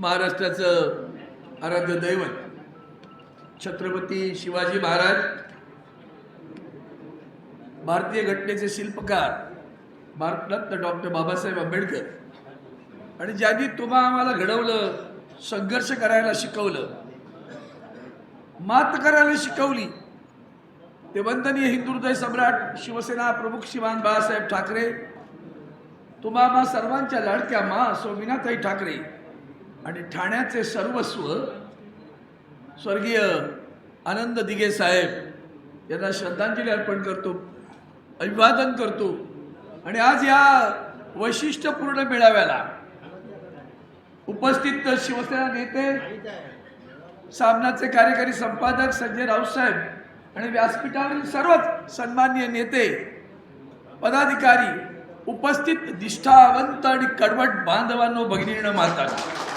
महाराष्ट्राचं आराध्य दैवत छत्रपती शिवाजी महाराज भारतीय घटनेचे शिल्पकार भारतरत्न डॉक्टर बाबासाहेब आंबेडकर. आणि ज्यांनी तुम्हा आम्हाला घडवलं संघर्ष करायला शिकवलं मात करायला शिकवली ते वंदनीय हिंदू सम्राट शिवसेना प्रमुख श्रीमान बाळासाहेब ठाकरे तुम्हा सर्वांच्या लाडक्या मा सोमिनाताई ठाकरे आणि ठाण्याचे सर्वस्व स्वर्गीय आनंद दिघे साहेब यांना श्रद्धांजली अर्पण करतो अभिवादन करतो. आणि आज या वैशिष्ट्यपूर्ण मेळाव्याला उपस्थित शिवसेना नेते सामनाचे कार्यकारी संपादक संजय राऊतसाहेब आणि व्यासपीठावरील सर्वच सन्मान्य नेते पदाधिकारी उपस्थित निष्ठावंत आणि कडवट बांधवांनो भगिनीनं मानतात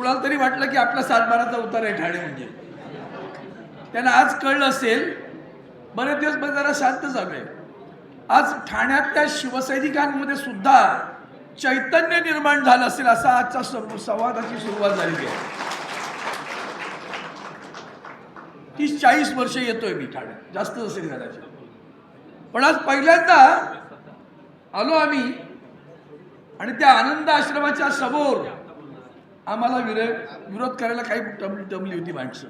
कुणाला तरी वाटलं की आपला सातबाराचा उतार आहे ठाणे म्हणजे. त्यांना आज कळलं असेल बरेच दिवस पण जरा शांत झालोय आज ठाण्यातल्या शिवसैनिकांमध्ये सुद्धा चैतन्य निर्माण झालं असेल असा आजचा संवादाची सुरुवात झालेली आहे. तीस चाळीस वर्ष येतोय मी ठाण्यात जास्त असेल कदाचित. पण आज पहिल्यांदा आलो आम्ही आणि त्या आनंद आश्रमाच्या समोर आम्हाला विरोध विरोध करायला काही टमली टमली होती माणसं.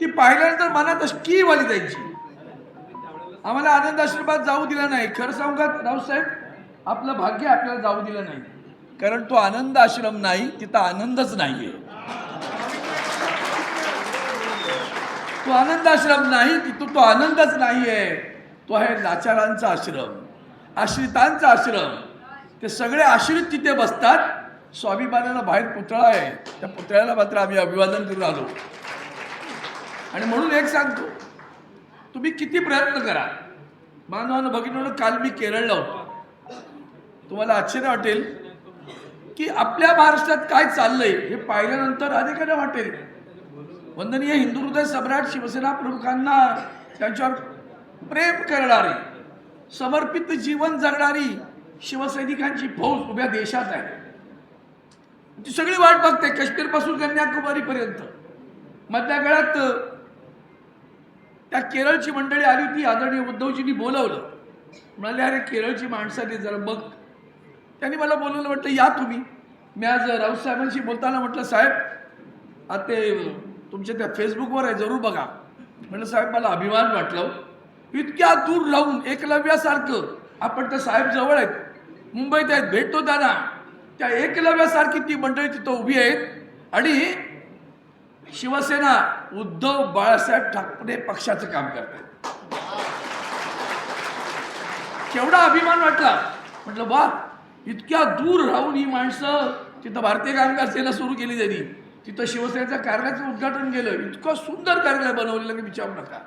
ती पाहिल्यानंतर मनात अशी वाली त्यांची आम्हाला आनंद आश्रमात जाऊ दिला नाही. खरं सांगू का रावसाहेब? आपलं भाग्य आपल्याला जाऊ दिलं नाही. कारण तो आनंद आश्रम नाही तिथं आनंदच नाहीये. तो आनंद आश्रम नाही तिथं तो आनंदच नाहीये. तो आहे लाचारांचा आश्रम आश्रितांचा आश्रम. ते सगळे आश्रित तिथे बसतात. स्वाभिमानाला बाहेर पुतळा आहे. त्या पुतळ्याला मात्र आम्ही अभिवादन करून आलो. आणि म्हणून एक सांगतो तुम्ही किती प्रयत्न करा. मानवानं भगिनीनं काल मी केरळला होतो. तुम्हाला आश्चर्य वाटेल की आपल्या महाराष्ट्रात काय चाललंय हे पाहिल्यानंतर अनेकांना वाटेल. वंदनीय हिंदू हृदय सम्राट शिवसेना प्रमुखांना त्यांच्यावर प्रेम करणारी समर्पित जीवन जगणारी शिवसैनिकांची फौज उभ्या देशात आहे. ती सगळी वाट बघते काश्मीरपासून कन्याकुमारीपर्यंत मधल्या काळात त्या केरळची मंडळी आली होती आदरणीय उद्धवजींनी बोलवलं. म्हणाले अरे केरळची माणसं जरा बघ. त्यांनी मला बोलवलं म्हटलं या तुम्ही. मी आज राऊत साहेबांशी बोलताना म्हटलं साहेब आता तुमच्या त्या फेसबुकवर आहे जरूर बघा. म्हटलं साहेब मला अभिमान वाटलं हो. इतक्या दूर राहून एकलव्यासारखं आपण तर साहेब जवळ आहेत. मुंबईत आहेत भेटतो त्यांना. त्या एकलव्यासारखी ती मंडळी तिथं उभी आहेत. आणि शिवसेना उद्धव बाळासाहेब ठाकरे पक्षाचं काम करतात. केवढा अभिमान वाटला. म्हटलं वा इतक्या दूर राहून ही माणसं तिथं भारतीय कामगार सेना सुरू केली त्यांनी. तिथं शिवसेनेचं कार्यालयाचं उद्घाटन केलं. इतकं सुंदर कार्यालय बनवलेलं की विचारू नका.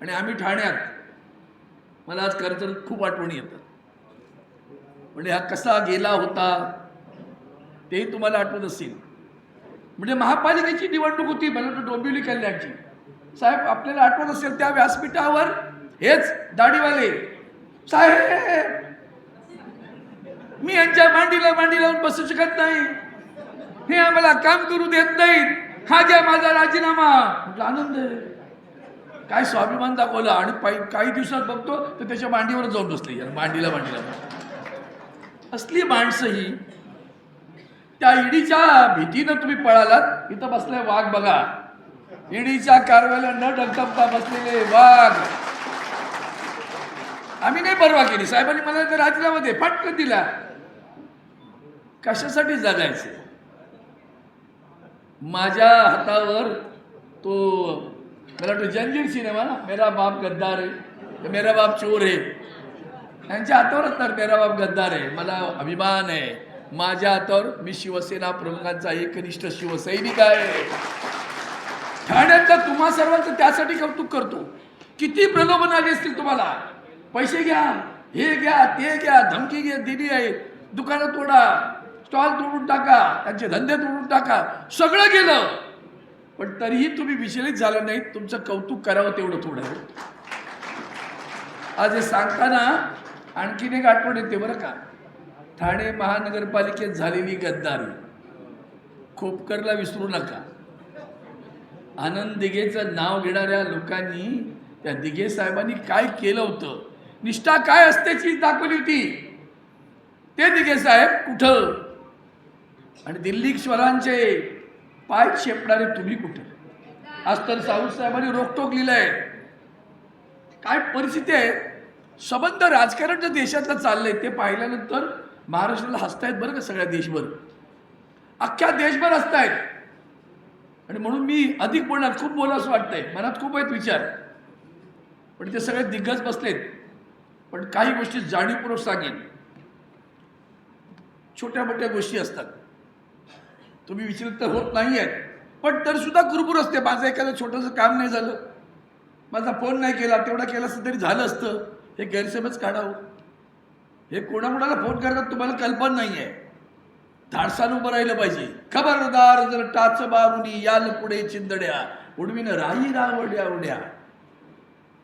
आणि आम्ही ठाण्यात मला आज खरं तर खूप आठवणी येतात. म्हणजे हा कसा गेला होता? तेही तुम्हाला आठवत असेल. म्हणजे महापालिकेची निवडणूक होती मला डोंबिवली कल्याणची. साहेब आपल्याला आठवत असेल त्या व्यासपीठावर? हेच दाढीवाले. साहेब! मी यांच्या मांडीला मांडी लावून बसू शकत नाही. हे आम्हाला काम करू देत नाहीत. हा घ्या माझा राजीनामा. म्हटलं आनंद काय स्वाभिमान दाखवला. आणि काही दिवसात बघतो तर त्याच्या मांडीवर जाऊन बसले. यार मांडीला मांडीला असली माणसं ही त्या ईडीच्या भीतीनं तुम्ही पळालात इथं बसले वाघ बघा. ईडीच्या कारवाईला न डगडगता बसलेले वाघ. आम्ही नाही परवा केली. साहेबांनी मला तर राजीनामा दे फटकन दिला. कशासाठी जगायचे? माझ्या हातावर तो मला वाटतं जंजीर सिनेमा ना? मेरा बाप गद्दार आहे मेरा बाप चोर आहे यांच्या हातावरच तर मेरा बाप गद्दार आहे मला अभिमान आहे माझ्या हातावर मी शिवसेना प्रमुखांचा एकनिष्ठ शिवसैनिक आहे. ठाण्यातल्या तुम्हा सर्वांचं त्यासाठी कौतुक करतो. किती प्रलोभन आली असतील तुम्हाला? पैसे घ्या हे घ्या ते घ्या धमकी घ्या दिली आहे. दुकानं तोडा स्टॉल तोडून टाका त्यांचे धंदे तोडून टाका सगळं गेलं पण तरीही तुम्ही विचलित झालं नाही तुमचं कौतुक करावं तेवढं थोडं आहे. आज हे सांगताना आणखीन एक आठवण येते बरं का? ठाणे महानगरपालिकेत झालेली गद्दारी. खोपकरला विसरू नका. आनंद दिघेचं नाव घेणाऱ्या लोकांनी त्या दिघे साहेबांनी काय केलं होतं? निष्ठा काय असतेची दाखवली होती. ते दिघे साहेब कुठं? आणि दिल्लीश्वरांचे पाय शेपणारे तुम्ही कुठं? आज तर साऊथ साहेबांनी रोकटोक लिहिलंय. काय परिस्थिती आहे? संबंध राजकारण जे देशातलं चाललंय ते पाहिल्यानंतर महाराष्ट्राला हसतायत बरं का सगळ्या देशभर? अख्ख्या देशभर हसतायत. आणि म्हणून मी अधिक बोलणार खूप बोलावंसं वाटतंय. मनात खूप आहेत विचार. पण ते सगळे दिग्गज बसलेत. पण काही गोष्टी जाणीवपूर्वक सांगेन. छोट्या मोठ्या गोष्टी असतात. तुम्ही विचलित तर होत नाही आहेत पण तरीसुद्धा कुरबुर असते. माझं एखादं छोटंसं काम नाही झालं. माझा फोन नाही केला. तेवढा केला असतं तरी झालं असतं. हे गैरसमज काढावं. हे कोणाकोणाला फोन करतात तुम्हाला कल्पना नाही आहे धाडसानं उभं राहिलं पाहिजे. खबरदार जर टाच बारुनी याल पुढे चिंदड्या. उडवीनं राही रावड्या उड्या.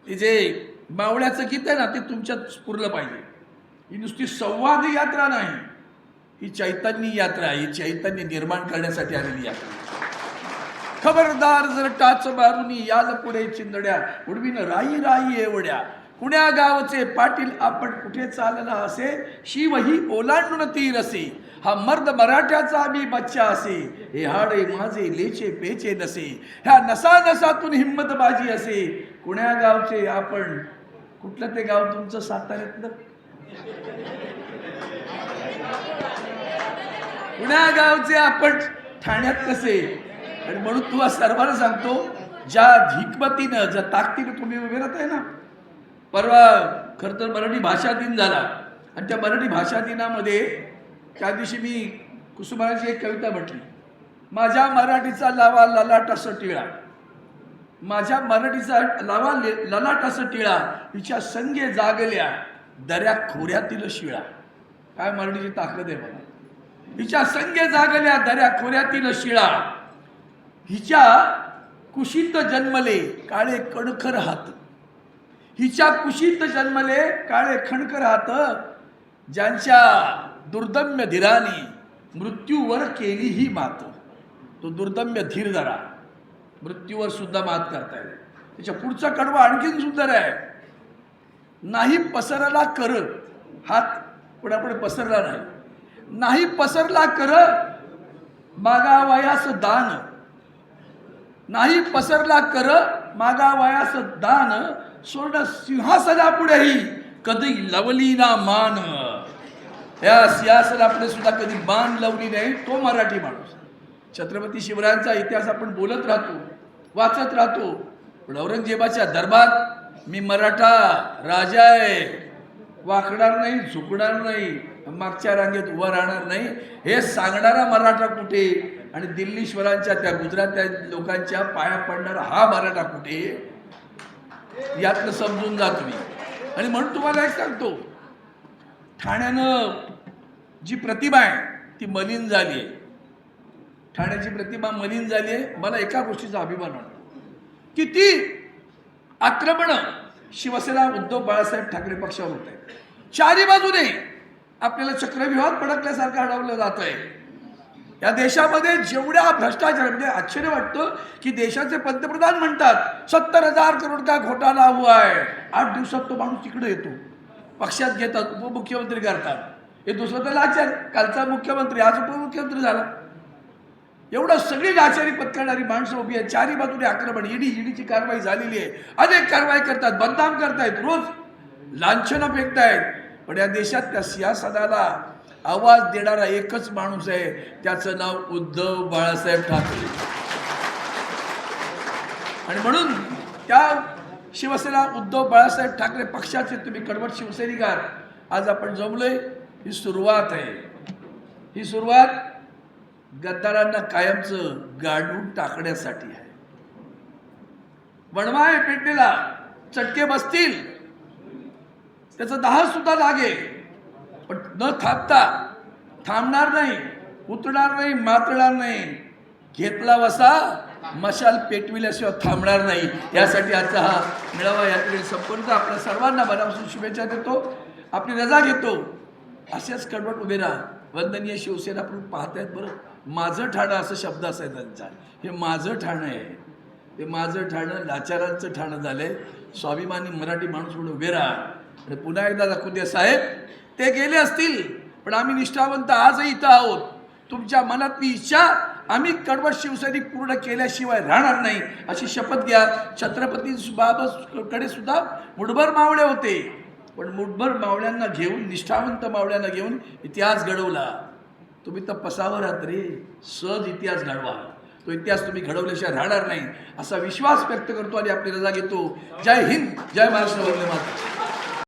ते जे मावळ्याचं गीत आहे ना ते तुमच्यात स्फुरलं पाहिजे. ही नुसती संवाद यात्रा नाही. ही चैतन्य यात्रा आहे. ही चैतन्य निर्माण करण्यासाठी आलेली यात्रा. खबरदार जर टाच मारुनी याल पुढे चिंदड्या. उडवीन राई राई एवढ्या. पुण्या गावचे पाटील आपण कुठे चालला असे? शिवही ओलांडून तीर असे. हा मर्द मराठ्याचा मी बच्चा असे. हे हाडे माझे लेचे पेचे नसे. ह्या नसा नसातून हिंमत बाजी असे. कुण्या गावचे आपण कुठलं ते गाव तुमचं साताऱ्यातलं? पुण्या गावचे आपण ठाण्यात कसे आणि म्हणून तुला सर्वांना सांगतो ज्या धिकमतीनं ज्या ताकदीनं तुम्ही उभे राहत आहे ना परवा खरं तर मराठी भाषा दिन झाला. आणि त्या मराठी भाषा दिनामध्ये त्या दिवशी मी कुसुमाची एक कविता म्हटली. माझ्या मराठीचा लावा ललाटास टिळा. माझ्या मराठीचा लावा ले- टिळा. तिच्या संगे जागल्या दऱ्या खोऱ्यातील शिळा. काय मराठीची ताकद आहे बघा. हिच्या संगे जागल्या दऱ्या खोऱ्यातील शिळा. हिच्या कुशीत जन्मले काळे कणखर हात. हिच्या कुशीत जन्मले काळे खणकर हात ज्यांच्या दुर्दम्य धीरानी मृत्यूवर केली ही मात. तो दुर्दम्य धीर धरा मृत्यूवर सुद्धा मात करता येईल. त्याच्या पुढचा कडवा आणखीन सुंदर आहे. नाही पसरला कर हात पुढापुढे पसरला नाही. नाही पसरला कर मागावयास दान. नाही पसरला कर माझा वयास दान सोड सिंहासनापुढेही कधी लवली ना मान. या सिंहासनापुढे सुद्धा कधी मान लावली नाही तो मराठी माणूस. छत्रपती शिवरायांचा इतिहास आपण बोलत राहतो वाचत राहतो. पण औरंगजेबाच्या दरबार मी मराठा राजा आहे. वाकणार नाही झुकणार नाही. मागच्या रांगेत उभं राहणार नाही. हे सांगणारा मराठा कुठे? आणि दिल्लीश्वरांच्या त्या गुजरात्या लोकांच्या पाया पडणारा हा मराठा कुठे? यातनं समजून जा तुम्ही. आणि म्हणून तुम्हाला एक सांगतो. ठाण्यानं जी प्रतिभा आहे ती मलिन झाली आहे. ठाण्याची प्रतिभा मलिन झाली आहे. मला एका गोष्टीचा अभिमान वाटतो. किती आक्रमण शिवसेना उद्धव बाळासाहेब ठाकरे पक्षावर होत आहे चारी बाजूने आपल्याला चक्रव्यूहात भडकल्यासारखं अडवलं जात आहे या देशामध्ये जेवढ्या भ्रष्टाचार म्हणजे आश्चर्य वाटतं की देशाचे पंतप्रधान म्हणतात सत्तर हजार करोड का घोटाळा हुआ आहे? आठ दिवसात तो माणूस तिकडे येतो. पक्षात घेतात उपमुख्यमंत्री करतात. हे दुसरं तर लाचार. कालचा मुख्यमंत्री आज उपमुख्यमंत्री झाला. एवढं सगळी लाचारी पत्करणारी माणसं उभी आहेत. चारी बाजूने आक्रमण ईडी ईडीची कारवाई झालेली आहे. अनेक कारवाई करतात बदनाम करतायत रोज. लांछनं फेकतायत. पण या देशात त्या सियासदाला आवाज देणारा एकच माणूस आहे त्याचं नाव उद्धव बाळासाहेब ठाकरे. आणि म्हणून त्या शिवसेना उद्धव बाळासाहेब ठाकरे पक्षाचे तुम्ही कडवट शिवसैनिकात आज आपण जमलोय ही सुरुवात आहे. ही सुरुवात गद्दारांना कायमचं गाडून टाकण्यासाठी आहे. वणवाय पेटणीला चटके बसतील. त्याचं दाह सुद्धा लागे पण न थांबता थांबणार नाही उतरणार नाही मातणार नाही. घेतला वसा मशाल पेटविल्याशिवाय थांबणार नाही. यासाठी आजचा हा मेळावा या संपन्न आपल्या सर्वांना मनापासून शुभेच्छा देतो. आपली रजा घेतो. असेच कडवट उभे राहा. वंदनीय शिवसेना आपण पाहतायत बरं. माझं ठाणं असं शब्द असायचा त्यांचा. हे माझं ठाणं आहे. हे माझं ठाणं लाचारांचं ठाणं झालं आहे स्वाभिमानी मराठी माणूस म्हणून उभे राहा. आणि पुन्हा एकदा दाखवून द्या साहेब ते गेले असतील पण आम्ही निष्ठावंत आजही इथं आहोत. तुमच्या मनातली इच्छा आम्ही कडवट शिवसैनिक पूर्ण केल्याशिवाय राहणार नाही अशी शपथ घ्या. छत्रपती बाबाकडे सुद्धा मुठभर मावळे होते. पण मुठभर मावळ्यांना घेऊन निष्ठावंत मावळ्यांना घेऊन इतिहास घडवला. तुम्ही तर पसावर आहात रे. सहज इतिहास घडवा. तो इतिहास तुम्ही घडवल्याशिवाय राहणार नाही असा विश्वास व्यक्त करतो आणि आपली रजा घेतो. जय हिंद जय महाराष्ट्र वंदे माता